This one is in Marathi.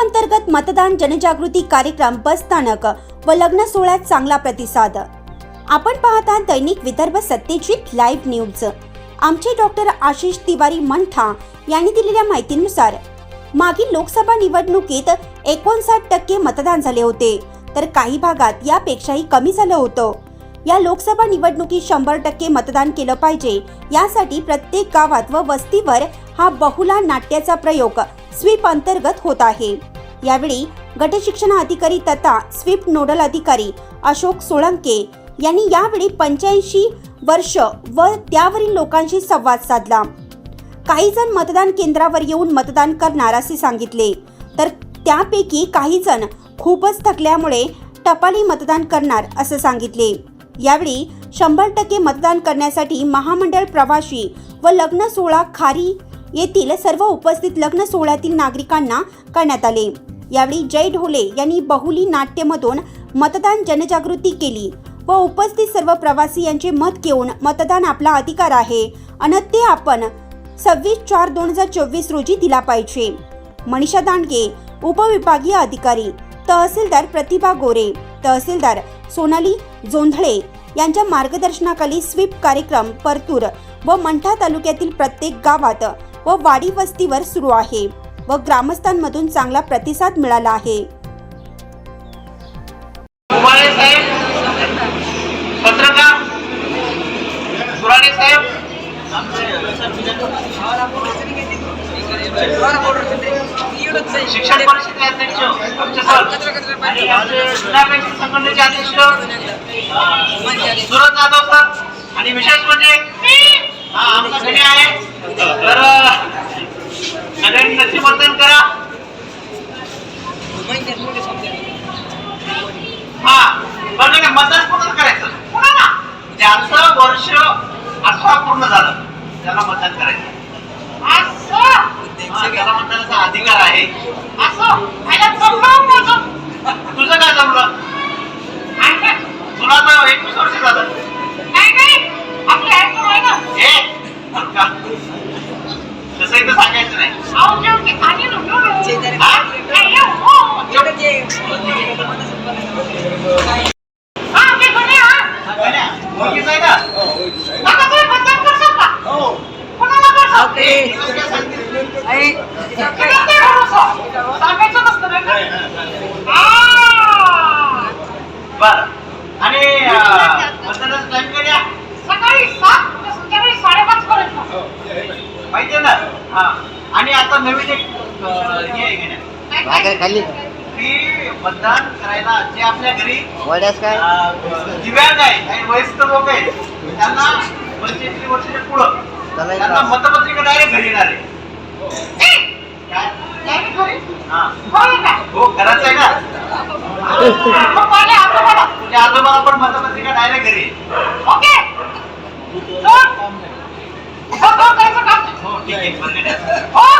अंतर्गत मतदान जनजागृती कार्यक्रम बसस्थानक व लग्न सोहळ्यात चांगला प्रतिसाद. आपण पाहता दैनिक विदर्भ सत्यजित लाईव्ह न्यूज. आमचे डॉक्टर आशिष तिवारी मंठा यांनी दिलेल्या माहितीनुसार मागील लोकसभा निवडणुकीत एकोणसाठ टक्के मतदान झाले होते तर काही भागात यापेक्षाही कमी झालं होतं. या लोकसभा निवडणुकीत शंभर टक्के मतदान केलं पाहिजे यासाठी प्रत्येक गावात व वस्तीवर हा बहुला नाट्याचा प्रयोग स्वीप अंतर्गत होत आहे. यावेळी गटशिक्षण अधिकारी तथा स्विफ्ट नोडल अधिकारी अशोक सोळंके यांनी यावेळी पंच्याऐंशी वर्ष व त्यावरील लोकांशी संवाद साधला. काही जण मतदान केंद्रावर येऊन मतदान करणार असे सांगितले. तर त्यापैकी काही जण खूपच थकल्यामुळे टपाली मतदान करणार असं सांगितले. यावेळी शंभर टक्के मतदान करण्यासाठी महामंडळ प्रवाशी व लग्न सोहळा खारी येथील सर्व उपस्थित लग्न सोहळ्यातील नागरिकांना करण्यात आले. यावेळी जय ढोले यांनी बहुली नाट्यमधून मतदान जनजागृती केली व उपस्थित सर्व प्रवासी यांचे मत घेऊन मतदान आपला अधिकार आहे. आणि ते आपण सव्वीस चार दोन हजार चोवीस रोजी दिला पाहिजे. मनीषा दांडगे उपविभागीय अधिकारी तहसीलदार प्रतिभा गोरे तहसीलदार सोनाली जोंधळे यांच्या मार्गदर्शनाखाली स्वीप कार्यक्रम परतूर व मंठा तालुक्यातील प्रत्येक गावात व वाडी वस्तीवर सुरू आहे व ग्रामस्थांमधून चांगला प्रतिसाद मिळाला आहे. उमाळे साहेब पत्रकार सुराणे साहेब. शिक्षण परिषदेचे अध्यक्ष आमचे सर. आणि आमचे जिल्हा बँकिंग संघटनेचे अध्यक्ष सुरज जाधव सर. आणि विशेष म्हणजे हा आमचा घरी आहे तर सगळ्यांनी नक्की मतदान करा हा पण नाही का, मतदान कोणाला करायचं कोणाला ज्याचं वर्ष अठरा पूर्ण झालं. त्याला मतदान करायचं. त्याला मतदानाचा अधिकार आहे. माहिती आहे ना? हा. आणि आता नवीन एक अं, हे आहे गण्या. भाकर खाल्ली का? की मतदान करायला जे आपल्या घरी वड्यास काय? अं, दिव्यांग आहे आणि वयस्कर लोक आहेत त्यांना पंच्याऐंशी वर्षाच्या पुढं त्याला एक त्यांना त्रास. मतपत्रिका डायरेक्ट घरी येणार आहे. काय? हा. हो घराच आहे ना? तुझ्या आजोबाला. पण मतपत्रिका डायरेक्ट घरी. ओके. ticket. Oh!